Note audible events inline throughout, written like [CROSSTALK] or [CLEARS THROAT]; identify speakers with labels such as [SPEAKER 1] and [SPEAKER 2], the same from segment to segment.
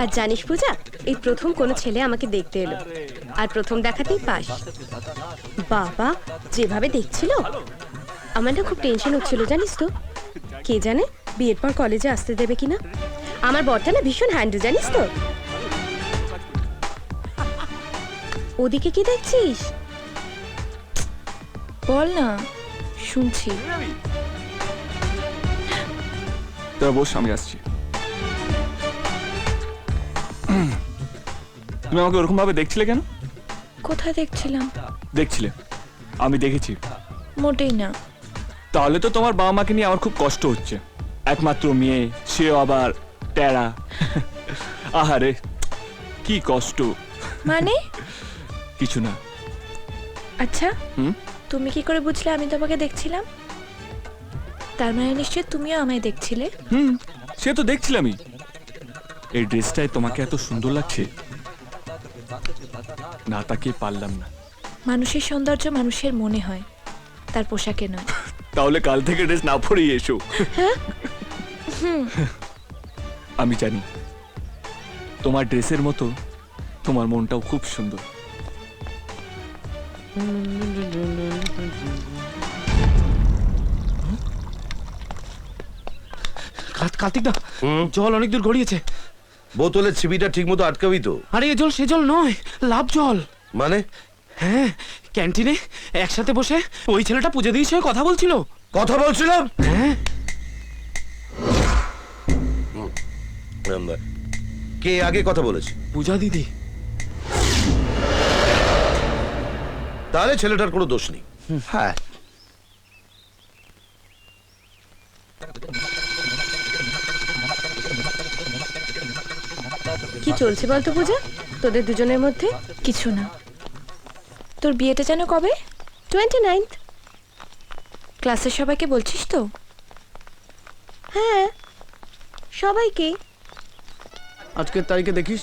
[SPEAKER 1] আর জানিস পূজা, এই প্রথম কোনো ছেলে আমাকে দেখতে এলো। আর প্রথম দেখাতেই পাস। বাবা, যেভাবে দেখছিল আমার না খুব টেনশন হচ্ছিল, জানিস তো। কে জানে, বিয়ের পর কলেজে আসতে দেবে কিনা? আমার বরটা না ভীষণ হ্যান্ডেল জানিস তো। ওদিকে কি দেখছিস?
[SPEAKER 2] বল না শুনছি।
[SPEAKER 3] তোরা বস আমি আসছি। তুমি আমাকে ওরকম ভাবে দেখছিলে কেন?
[SPEAKER 2] কোথায় দেখছিলাম?
[SPEAKER 3] দেখছিলে। আমি দেখেছি।
[SPEAKER 2] মোটেই না।
[SPEAKER 3] তাহলে তো তোমার বাবা মাকে নিয়ে আমার খুব কষ্ট হচ্ছে। একমাত্র মেয়ে সেও আবার টেরা আহারে কি কষ্ট।
[SPEAKER 2] মানে?
[SPEAKER 3] কিছু না।
[SPEAKER 2] আচ্ছা
[SPEAKER 3] হুম?
[SPEAKER 2] তুমি কি করে বুঝলে আমি তোমাকে দেখছিলাম? তার মানে নিশ্চয়ই তুমিও আমায় দেখছিলে?
[SPEAKER 3] হুম সে তো দেখছিলামই। এই ড্রেসটাই তোমাকে এত সুন্দর লাগছে। না তাকিয়ে পারলাম না।
[SPEAKER 2] মানুষের সৌন্দর্য মানুষের মনে হয় তার পোশাকে নয়। [LAUGHS]
[SPEAKER 3] তাহলে কাল থেকে ড্রেস না পরেই এসো। আমি জানি তোমার ড্রেসের মতো তোমার মনটাও খুব সুন্দর।
[SPEAKER 4] কার্তিক দা জল অনেক দূর গড়িয়েছে।
[SPEAKER 5] বোতলের ছিপিটা ঠিক মতো আটকাবি তো?
[SPEAKER 4] আরে এ জল সে জল নয় লাভ জল।
[SPEAKER 5] মানে?
[SPEAKER 4] হ্যাঁ ক্যান্টিনে একসাথে বসে ওই ছেলেটা পুজো দিয়েছে কথা বলছিল।
[SPEAKER 5] কথা বলছিলাম?
[SPEAKER 4] হ্যাঁ।
[SPEAKER 5] কে আগে কথা বলেছে?
[SPEAKER 4] পূজা দিদি।
[SPEAKER 5] তাহলে ছেলেটার কোনো দোষ নেই। হ্যাঁ।
[SPEAKER 1] কি চলছে বলতো পূজা? তোদের দুজনের মধ্যে?
[SPEAKER 2] কিছু না। তোর বিয়েটা যেন কবে?
[SPEAKER 1] টোয়েন্টি নাইনথ
[SPEAKER 2] ক্লাসের সবাইকে বলছিস তো?
[SPEAKER 1] হ্যাঁ। সবাইকে।
[SPEAKER 6] আজকের তারিখে দেখিস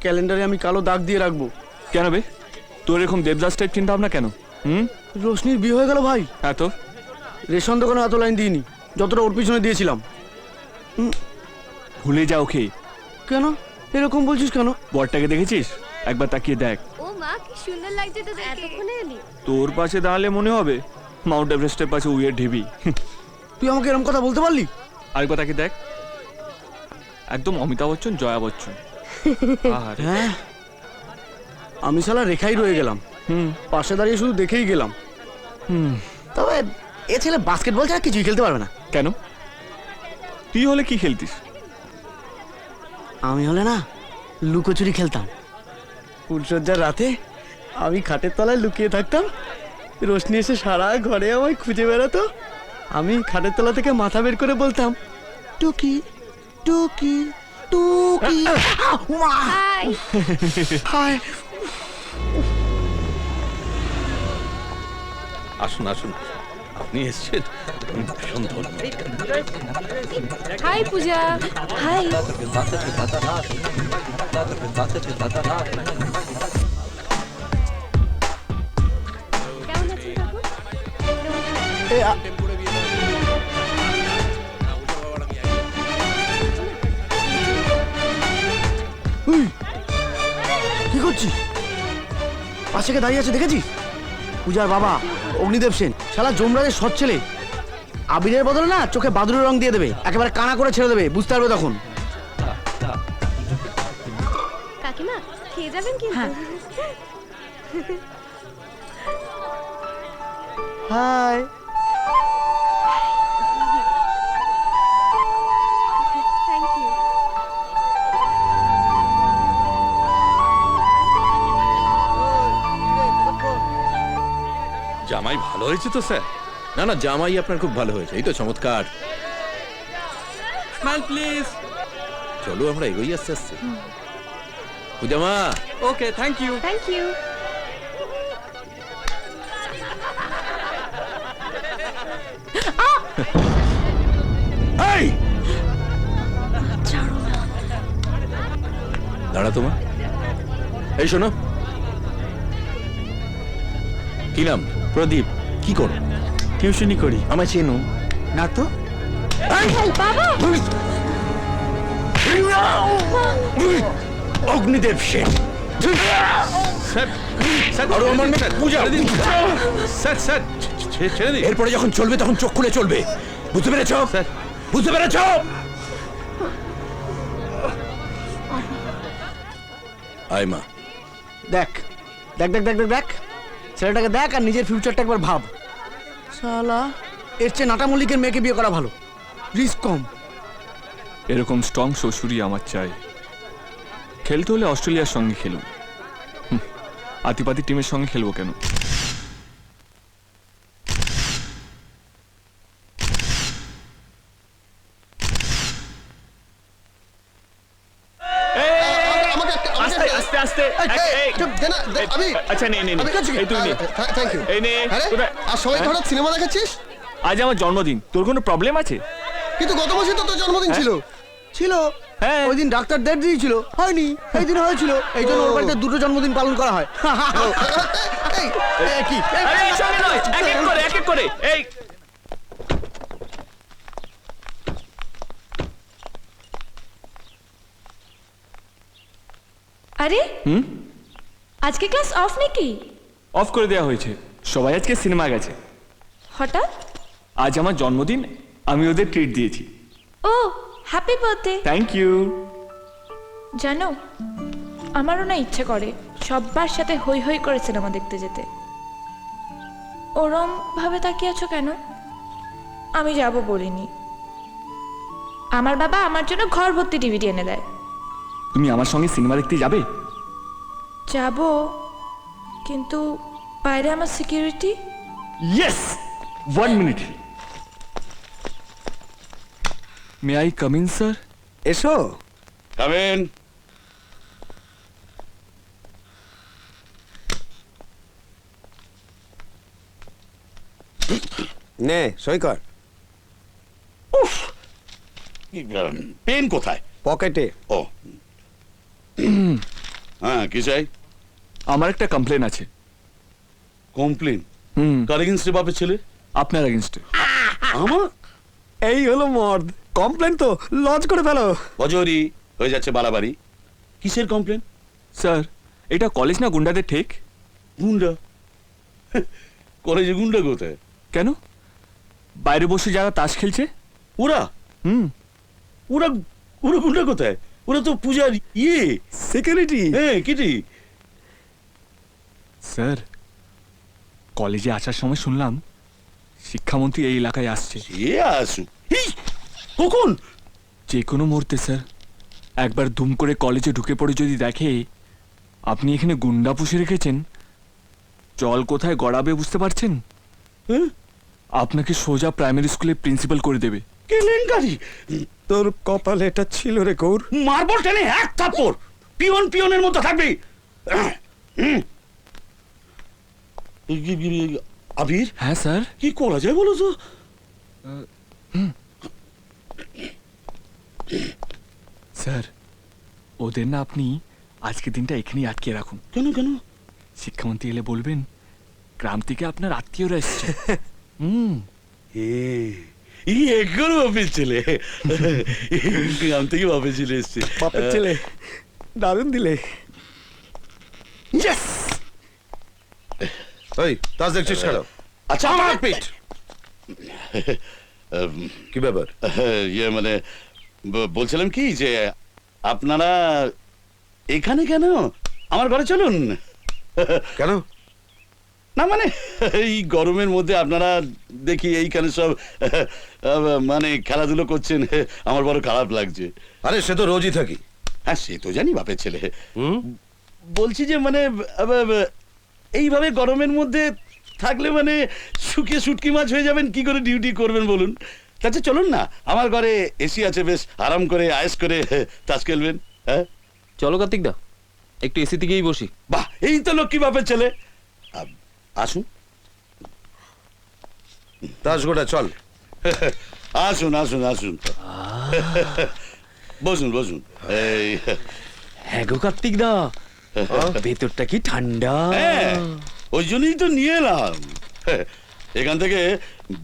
[SPEAKER 6] ক্যালেন্ডারে আমি কালো দাগ দিয়ে রাখব।
[SPEAKER 3] কেন বে? তোর এরকম দেবদাস টাইপ চিন্তা ভাবনা কেন? হুম?
[SPEAKER 6] রোশনির বিয়ে হয়ে গেল ভাই।
[SPEAKER 3] হ্যাঁ তো?
[SPEAKER 6] রেশন দোকানে এত লাইন দিইনি যতটা ওর পিছনে দিয়েছিলাম।
[SPEAKER 3] ভুলে যা ওকে।
[SPEAKER 6] কেন? এরকম বলছিস কেন?
[SPEAKER 3] বরটাকে দেখেছিস? একবার তাকিয়ে দেখ।
[SPEAKER 1] ও মা কি সুন্দর লাগছে তোদের এতক্ষণে এলি।
[SPEAKER 3] তোর পাশে দাঁড়ালে মনে হবে মাউন্ট এভারেস্টের পাশে উইয়ের ঢিবি।
[SPEAKER 6] তুই আমাকে এরকম কথা বলতে পারলি?
[SPEAKER 3] আরেকবার তাকে দেখ? একদম অমিতাভ বচ্চন জয়া বচ্চন। [LAUGHS] আহারে।
[SPEAKER 6] হ্যাঁ? আমি শালা রেখাই রয়ে গেলাম।
[SPEAKER 3] হুম।
[SPEAKER 6] পাশে দাঁড়িয়ে শুধু দেখেই গেলাম।
[SPEAKER 3] হুম।
[SPEAKER 6] তবে এ ছেলে বাস্কেটবল ছাড়া কিছুই খেলতে পারবে না।
[SPEAKER 3] কেন? তুই হলে কি খেলতিস?
[SPEAKER 6] আমি হলে না লুকোচুরি খেলতাম। ফুলসজ্জার রাতে আমি খাটের তলায় লুকিয়ে থাকতাম। রোশনি এসে সারা ঘরে আমায় খুঁজে বেড়াতো। আমি খাটের তলা থেকে মাথা বের করে বলতাম টুকি টুকি টুকি। হায়
[SPEAKER 5] আসুন আসুন। আপনি এসছেন। ভীষণ ধন্য
[SPEAKER 2] হাই পূজা। হাই।
[SPEAKER 1] কেমন আছিস কাকু?
[SPEAKER 6] এ, আ- উই, কি করছিস? পাশে কে দাঁড়িয়ে আছে দেখেছিস? পূজার বাবা। অগ্নিদেব সেন। শালা জমরাজের সৎ ছেলে। আবিরের বদলে না চোখে বাদুরের রং দিয়ে দেবে। একেবারে কানা করে ছেড়ে দেবে। বুঝতে পারবে তখন।
[SPEAKER 1] কাকিমা খেয়ে যাবেন কি
[SPEAKER 2] হ্যাঁ। [LAUGHS]
[SPEAKER 6] হাই।
[SPEAKER 7] জামাই ভালো হয়েছে তো স্যার? না না জামাই আপনার খুব ভালো হয়েছে। এই তো চমৎকার।
[SPEAKER 4] Smile please.
[SPEAKER 7] চলো আমরা এগোই আস্তে আস্তে। পূজামা।
[SPEAKER 4] Okay thank you
[SPEAKER 1] thank you
[SPEAKER 7] দাঁড়া তোমার। এই শোনো। কি নাম?
[SPEAKER 6] প্রদীপ
[SPEAKER 7] কি করো?
[SPEAKER 6] টিউশনি করি।
[SPEAKER 7] আমায় চেনো।
[SPEAKER 6] না তো।
[SPEAKER 7] অগ্নিদেব
[SPEAKER 5] দিন।
[SPEAKER 7] এরপরে যখন চলবে তখন চোখ খুলে চলবে। বুঝতে পেরেছ? বুঝতে পেরেছ? আয় মা।
[SPEAKER 6] দেখ দেখ দেখ দেখ দেখ দেখ। ছেলেটাকে দেখ আর নিজের ফিউচারটা একবার ভাব। শালা। এর চেয়ে নাটা মল্লিকের মেয়েকে বিয়ে করা ভালো। রিস্ক কম।
[SPEAKER 3] এরকম স্ট্রং শ্বশুরই আমার চাই। খেলতে হলে অস্ট্রেলিয়ার সঙ্গে খেলুন। আতিপাতি টিমের সঙ্গে খেলব কেন? আস্তে আস্তে আস্তে। আচ্ছা নে নে নে। এই তুই নে
[SPEAKER 8] থ্যাংক ইউ
[SPEAKER 3] এই নে
[SPEAKER 8] আরে সবাই
[SPEAKER 3] হ্যাঁ?
[SPEAKER 8] হঠাৎ সিনেমা দেখাচ্ছিস?
[SPEAKER 3] আজ আমার জন্মদিন। তোর কোনো প্রবলেম আছে?
[SPEAKER 8] কিন্তু গত মাসে তো তোর জন্মদিন ছিল।
[SPEAKER 6] ছিল।
[SPEAKER 3] হ্যাঁ।
[SPEAKER 6] ওই দিন ডাক্তার ডেট দিয়েছিল হয়নি। এই দিন হয়েছিল। এই জন্য ওর বাড়িতে দুটো জন্মদিন পালন করা হয়। কি?
[SPEAKER 3] এক এক করে এক এক করে। এই।
[SPEAKER 2] আরে
[SPEAKER 3] হুম?
[SPEAKER 2] আজকে ক্লাস অফ নাকি?
[SPEAKER 3] অফ করে দেওয়া হয়েছে। সবাই আজকে সিনেমা গেছে।
[SPEAKER 2] হঠাৎ?
[SPEAKER 3] আজ আমার জন্মদিন আমি ওদের ট্রিট দিয়েছি।
[SPEAKER 2] ও হ্যাপি বার্থডে
[SPEAKER 3] থ্যাংক ইউ
[SPEAKER 2] জানো আমারও না ইচ্ছে করে সব্বার সাথে হই হই করে সিনেমা দেখতে যেতে। ওরম ভাবে তাকিয়ে আছো কেন? আমি যাব বলিনি। আমার বাবা আমার জন্য ঘর ভর্তি ডিভিডি এনে দেয়।
[SPEAKER 3] তুমি আমার সঙ্গে সিনেমা দেখতে যাবে?
[SPEAKER 2] যাব কিন্তু বাইরে আমার security
[SPEAKER 3] yes one minute may I come in sir
[SPEAKER 6] এসো
[SPEAKER 5] কামেন
[SPEAKER 8] নে সই কর
[SPEAKER 5] পেন কোথায়
[SPEAKER 8] পকেটে
[SPEAKER 5] ও হ্যাঁ কি চাই
[SPEAKER 3] আমার একটা কমপ্লেন আছে
[SPEAKER 5] কমপ্লেন।
[SPEAKER 3] হুম।
[SPEAKER 5] কার এগেন্স্টে বাপের ছেলে?
[SPEAKER 3] আপনার এগেনস্টে
[SPEAKER 5] আমার?
[SPEAKER 6] এই হলো মর্দ কমপ্লেন তো লঞ্চ করে ফেলো।
[SPEAKER 5] অজরি হয়ে যাচ্ছে বাড়াবাড়ি। কিসের কমপ্লেন?
[SPEAKER 3] স্যার এটা কলেজ না গুন্ডাদের ঠিক?
[SPEAKER 5] গুন্ডা? কলেজে গুন্ডা কোথায়?
[SPEAKER 3] কেন? বাইরে বসে যারা তাস খেলছে?
[SPEAKER 5] ওরা?
[SPEAKER 3] হুম।
[SPEAKER 5] ওরা ওরা গুন্ডা কোথায়? ওরা তো পূজার ইয়ে।
[SPEAKER 6] সিকিউরিটি
[SPEAKER 5] হ্যাঁ কিটি
[SPEAKER 3] স্যার কলেজে আসার সময় শুনলাম শিক্ষামন্ত্রী এই এলাকায় আসছে।
[SPEAKER 5] এ আসু এই, কখন
[SPEAKER 3] যে কোনো মুহূর্তে স্যার। একবার দুম করে কলেজে ঢুকে পড়ে যদি দেখে আপনি এখানে গুন্ডা পুষে রেখেছেন। জল কোথায় গড়াবে বুঝতে পারছেন?
[SPEAKER 5] হ্যাঁ?
[SPEAKER 3] আপনাকে সোজা প্রাইমারি স্কুলে প্রিন্সিপাল করে দেবে।
[SPEAKER 5] কেলেঙ্কারি?
[SPEAKER 6] তোর কপালে এটা ছিল রে গৌর।
[SPEAKER 5] মার্বল টেনে এক থাপ্পড়। পিয়ন পিয়নের মতো থাকবি। [CLEARS THROAT] হুম। আবির?
[SPEAKER 3] হ্যাঁ স্যার।
[SPEAKER 5] কি করা যায় বলো তো?
[SPEAKER 3] স্যার ওদের না আপনি আজকে দিনটা এখানেই আটকে রাখুন।
[SPEAKER 5] কেন কেন?
[SPEAKER 3] শিক্ষামন্ত্রী এলে বলবেন গ্রাম থেকে আপনার আত্মীয়রা এসছে। হুম।
[SPEAKER 5] একর বাপের ছেলে। গ্রাম থেকে বাপের ছেলে এসছে।
[SPEAKER 6] বাপের ছেলে। দারুণ দিলে।
[SPEAKER 8] ওই তাস দেখছিস কেন
[SPEAKER 5] আচ্ছা আমার পেট!
[SPEAKER 8] কি ব্যাপার?
[SPEAKER 5] ইয়ে মানে বলছিলাম কি যে আপনারা এখানে কেন? আমার ঘরে চলুন।
[SPEAKER 8] কেন?
[SPEAKER 5] না মানে এই গরমের মধ্যে আপনারা দেখি এইখানে সব মানে খেলাধুলো করছেন আমার বড় খারাপ লাগছে।
[SPEAKER 8] আরে সে তো রোজই থাকি।
[SPEAKER 5] হ্যাঁ সে তো জানি বাপের ছেলে। বলছি যে মানে এইভাবে গরমের মধ্যে থাকলে মানে শুকিয়ে শুটকি মাছ হয়ে যাবেন কি করে ডিউটি করবেন বলুন? আচ্ছা চলুন না আমার ঘরে এসি আছে বেশ আরাম করে আয়েস করে [LAUGHS] তাস খেলবেন হ্যাঁ?
[SPEAKER 4] চলো কার্তিক দা একটু এসি থেকেই বসি।
[SPEAKER 5] বাহ এই তো লক্ষ্মী বাপের ছেলে। আসুন।
[SPEAKER 8] তাস গোটা চল। [LAUGHS]
[SPEAKER 5] আসুন আসুন আসুন। [LAUGHS] বসুন বসুন। এই।
[SPEAKER 4] হ্যাঁ গো কার্তিক দা
[SPEAKER 6] ভেতরটা কি ঠান্ডা?
[SPEAKER 5] হ্যাঁ ওই জন্যই তো নিয়ে এলাম। এখান থেকে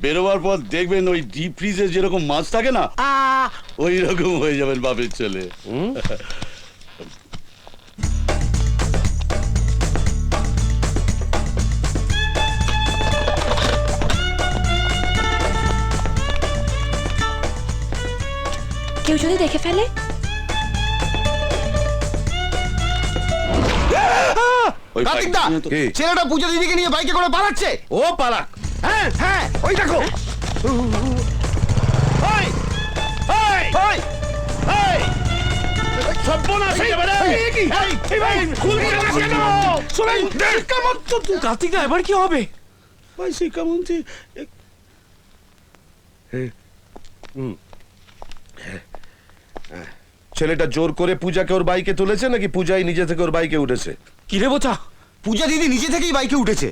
[SPEAKER 5] বেরোবার পর দেখবেন ওই ডিপ ফ্রিজে যেরকম মাছ থাকে না ওই রকম হয়ে যাবেন বাপের ছেলে।
[SPEAKER 2] কেউ যদি দেখে ফেলে?
[SPEAKER 8] কার্তিকদা ছেলেটা পূজা দিদিকে নিয়ে বাইকে করে পালাচ্ছে। ও পালাক। হ্যাঁ হ্যাঁ ওই দেখো। ওই ওই ওই ওই।
[SPEAKER 5] সর্বনাশ হয়ে এই, এই ভাই, খুলবি না কেন? শোনেন, কেমন তো তুই-
[SPEAKER 4] কার্তিক দা এবার কি হবে?
[SPEAKER 5] ভাই, সেই কেমন তুই-
[SPEAKER 8] ছেলেটা জোর করে পূজাকে ওর বাইকে তুলেছে নাকি পূজাই নিজে থেকে ওর বাইকে উঠেছে?
[SPEAKER 4] কি রে বোচা
[SPEAKER 6] পূজা দিদি নিজে থেকেই বাইকে উঠেছে?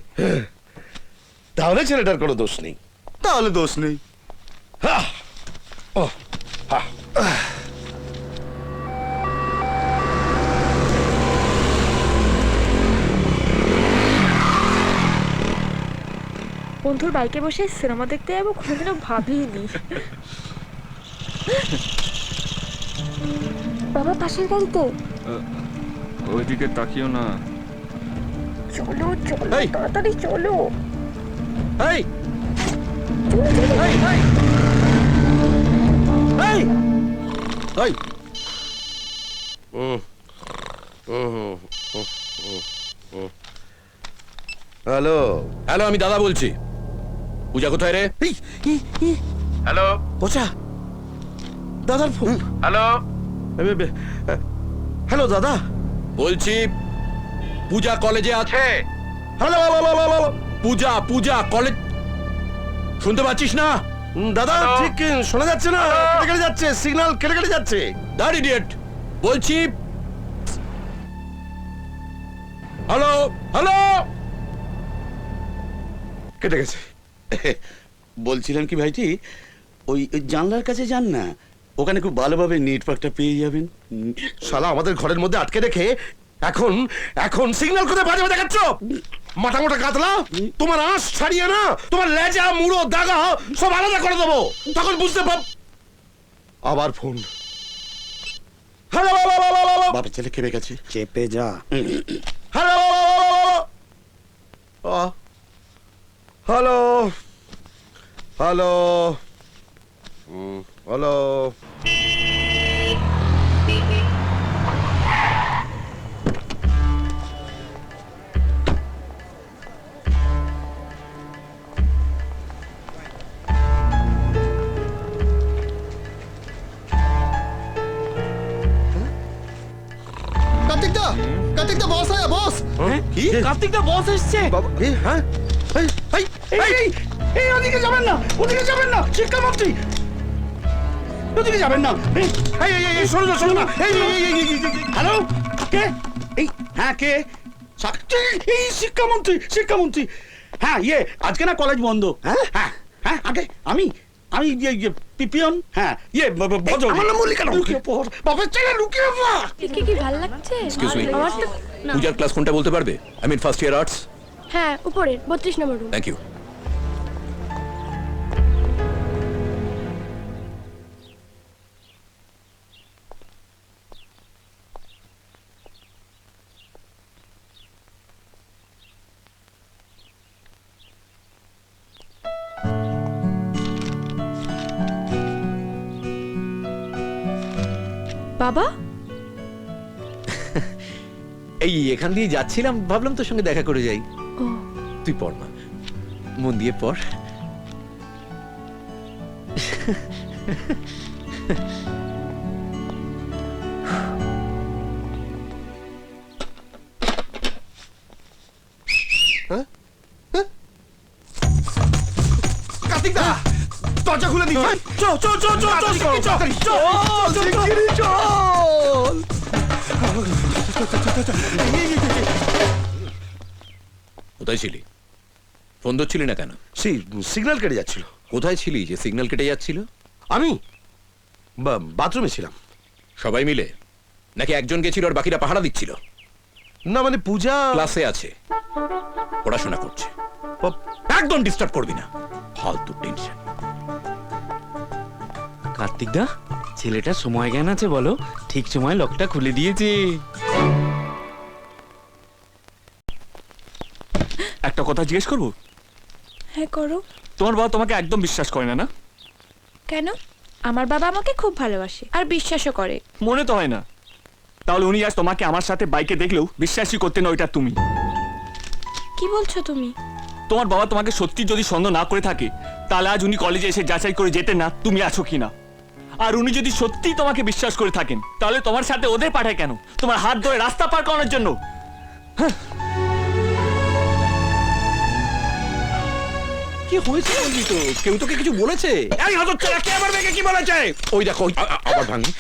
[SPEAKER 8] তাহলে ছেলেটার কোনো দোষ নেই।
[SPEAKER 6] তাহলে দোষ নেই।
[SPEAKER 2] বন্ধুর বাইকে বসে সিনেমা দেখতে যাব কোনোদিনও ভাবিনি। বাবা পাশের গাড়িতে
[SPEAKER 3] ওইদিকে তাকিও না।
[SPEAKER 2] চলো চলো
[SPEAKER 6] এই।
[SPEAKER 2] তাড়াতাড়ি চলো।
[SPEAKER 6] এই এই এই এই এই
[SPEAKER 8] হ্যালো।
[SPEAKER 7] হ্যালো আমি দাদা বলছি। পূজা কোথায় রে?
[SPEAKER 8] হ্যালো?
[SPEAKER 6] পচা দাদার ফোন।
[SPEAKER 8] হ্যালো?
[SPEAKER 6] হ্যালো দাদা।
[SPEAKER 7] বলছি পূজা কলেজে আছে
[SPEAKER 8] হ্যালো
[SPEAKER 7] পূজা পূজা কলেজ শুনতে পাচ্ছিস না?
[SPEAKER 8] দাদা ঠিক শোনা যাচ্ছে না। কেটে কেটে যাচ্ছে সিগন্যাল কেটে কেটে যাচ্ছে।
[SPEAKER 7] দাঁড় ইডিয়েট বলছি হ্যালো হ্যালো।
[SPEAKER 8] কেটে গেছে।
[SPEAKER 5] বলছিলাম কি ভাইটি ওই ওই জানলার কাছে যান না। ওখানে খুব ভালোভাবে নেটওয়ার্কটা পেয়ে যাবেন।
[SPEAKER 8] শালা আমাদের ঘরের মধ্যে আটকে রেখে এখন এখন সিগন্যাল কোথায় বাজে দেখাচ্ছ? মাথা মোটা কাতলা তোমার আঁশ ছাড়িয়ে না তোমার লেজা মুড়ো দাগা সব আলাদা করে দেবো। তখন বুঝতে পার আবার ফোন হ্যালো
[SPEAKER 5] বাপের ছেলে খেপে গেছে।
[SPEAKER 6] চেপে যা।
[SPEAKER 8] Hello hello hello hello
[SPEAKER 6] Kartik da Kartik da boss আয়া বস।
[SPEAKER 4] কি? কার্তিক দা বস এসছে।
[SPEAKER 8] বাবা এ, হ্যাঁ? এই এই,
[SPEAKER 5] এই ওদিকে যাবেন না ওদিকে যাবেন না শিক্ষামন্ত্রী। ওদিকে যাবেন না? এই
[SPEAKER 8] এই, এই, শোনো না শোনো না। এই,
[SPEAKER 5] হ্যালো? কে? এই হ্যাঁ কে? এই শিক্ষামন্ত্রী শিক্ষামন্ত্রী। হ্যাঁ ইয়ে আজকে না কলেজ বন্ধ। হ্যাঁ? হ্যাঁ হ্যাঁ আগে আমি আমি ইয়ে ইয়ে পিপিয়ন হ্যাঁ ইয়ে ব-
[SPEAKER 8] আমার নাম মল্লিকা।
[SPEAKER 5] লুকিয়ে পড় বাপের ছেলে লুকিয়ে পড়।
[SPEAKER 2] কি কি ভালো লাগছে?
[SPEAKER 7] এক্সকিউজ মি পূজার ক্লাস কোনটা বলতে পারবে? I mean first year arts
[SPEAKER 2] হ্যাঁ উপরে বত্রিশ নম্বর রুম
[SPEAKER 7] থ্যাংক ইউ
[SPEAKER 9] এখান দিয়ে যাচ্ছিলাম ভাবলাম তোর সঙ্গে দেখা করে যাই।
[SPEAKER 2] ও।
[SPEAKER 9] তুই পড় না মন দিয়ে পড়।
[SPEAKER 8] কার্তিক দা দরজা খুলে দিই চো চো চো চো চো চো চো শিগগিরই চল।
[SPEAKER 7] কোথায় ছিলি? ফোন ধরছিলি না কেন?
[SPEAKER 8] সেই সিগন্যাল কেটে যাচ্ছিল।
[SPEAKER 7] কোথায় ছিলি যে সিগন্যাল কেটে যাচ্ছিল?
[SPEAKER 8] আমি? বা- বাথরুমে ছিলাম।
[SPEAKER 7] সবাই মিলে? নাকি একজন গেছিল আর বাকিরা পাহারা দিচ্ছিল?
[SPEAKER 8] না মানে পূজা
[SPEAKER 7] ক্লাসে আছে। পড়াশোনা করছে।
[SPEAKER 8] প-
[SPEAKER 7] একদম ডিস্টার্ব করবি না। ফালতু টেনশন
[SPEAKER 4] কার্তিক দা ছেলেটা সময় জ্ঞান আছে বলো। ঠিক সময় লকটা খুলে দিয়েছে।
[SPEAKER 3] একটা কথা জিজ্ঞেস করব?
[SPEAKER 2] হ্যাঁ করো।
[SPEAKER 3] তোমার বাবা তোমাকে একদম বিশ্বাস করে না না?
[SPEAKER 2] কেন? আমার বাবা আমাকে খুব ভালোবাসে আর বিশ্বাসও করে।
[SPEAKER 3] মনে তো হয় না। তাহলে উনি আজ তোমাকে আমার সাথে বাইকে দেখলেও বিশ্বাসই করতে না ওইটা তুমি।
[SPEAKER 2] কি বলছো তুমি?
[SPEAKER 3] তোমার বাবা তোমাকে সত্যি যদি সন্দেহ না করে থাকে তাহলে আজ উনি কলেজে এসে যাচাই করে যেতেন না তুমি আছো কিনা? আর উনি যদি সত্যি তোমাকে বিশ্বাস করে থাকেন তাহলে তোমার সাথে ওদের পাঠায় কেন? তোমার হাত ধরে রাস্তা পার করানোর জন্য।
[SPEAKER 7] কি হয়েছে বলবি তো? কেউ তোকে কিছু বলেছে? এই কে আমার মেয়েকে কি বলেছে? ওই দেখো ওই আ- আ- আবার ভাঙি।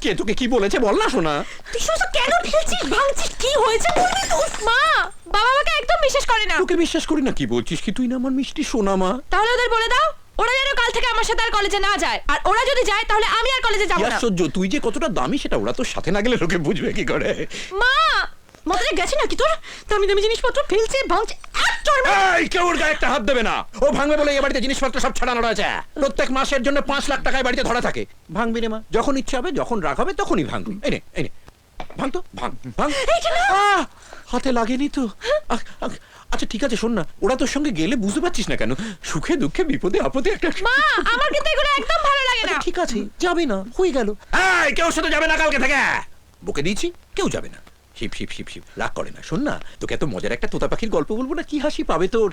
[SPEAKER 7] কে তোকে কি বলেছে বল না শোনা
[SPEAKER 1] তুই শুধু কেন ঢেলছিস ভাঙছিস? কি হয়েছে বলবি তো?
[SPEAKER 2] মা বাবা আমাকে একদম বিশ্বাস করে না।
[SPEAKER 7] তোকে বিশ্বাস করি না কি বলছিস? কি তুই না আমার মিষ্টি সোনা মা?
[SPEAKER 2] তাহলে ওদের বলে দাও। ওরা যেন কাল থেকে আমার সাথে আর কলেজে না যায়। আর ওরা যদি যায় তাহলে আমি আর কলেজে যাব না।
[SPEAKER 7] আশ্চর্য তুই যে কতটা দামি সেটা ওরা তোর সাথে না গেলে লোকে বুঝবে কি করে।
[SPEAKER 2] মা
[SPEAKER 1] মাথায় গেছে নাকি তোর? দামি দামি জিনিসপত্র ফেলছে ভাঙছে আর তোর
[SPEAKER 7] এই কেউ ওর গায়ে একটা হাত দেবে না। ও ভাঙবে বলে এ বাড়িতে জিনিসপত্র সব ছাড়ানো রয়েছে। প্রত্যেক মাসের জন্য পাঁচ লাখ টাকায় বাড়িতে ধরা থাকে। ভাঙবি রে মা যখন ইচ্ছা হবে যখন রাগ হবে তখনই ভাঙবি। এই নে এই নে। ভাঙ তো ভাঙ ভাঙ। আহ, হাতে লাগেনি তো। আহ, আহ, আচ্ছা ঠিক আছে শোন না। ওরা তোর সঙ্গে গেলে বুঝতে পারছিস না কেন? সুখে দুঃখে বিপদে আপদে একটা
[SPEAKER 2] মা আমার কিন্তু এগুলো একদম ভালো লাগে না।
[SPEAKER 7] আচ্ছা, ঠিক আছে যাবে না হয়ে গেল। এই কেউ সাথে যাবে না কালকে থেকে? বকে দিয়েছি কেউ যাবে না। শিব শিব শিব শিব রাগ করে না। শোন না তোকে এত মজার একটা তোতা পাখির গল্প বলব না কি হাসি পাবে তোর?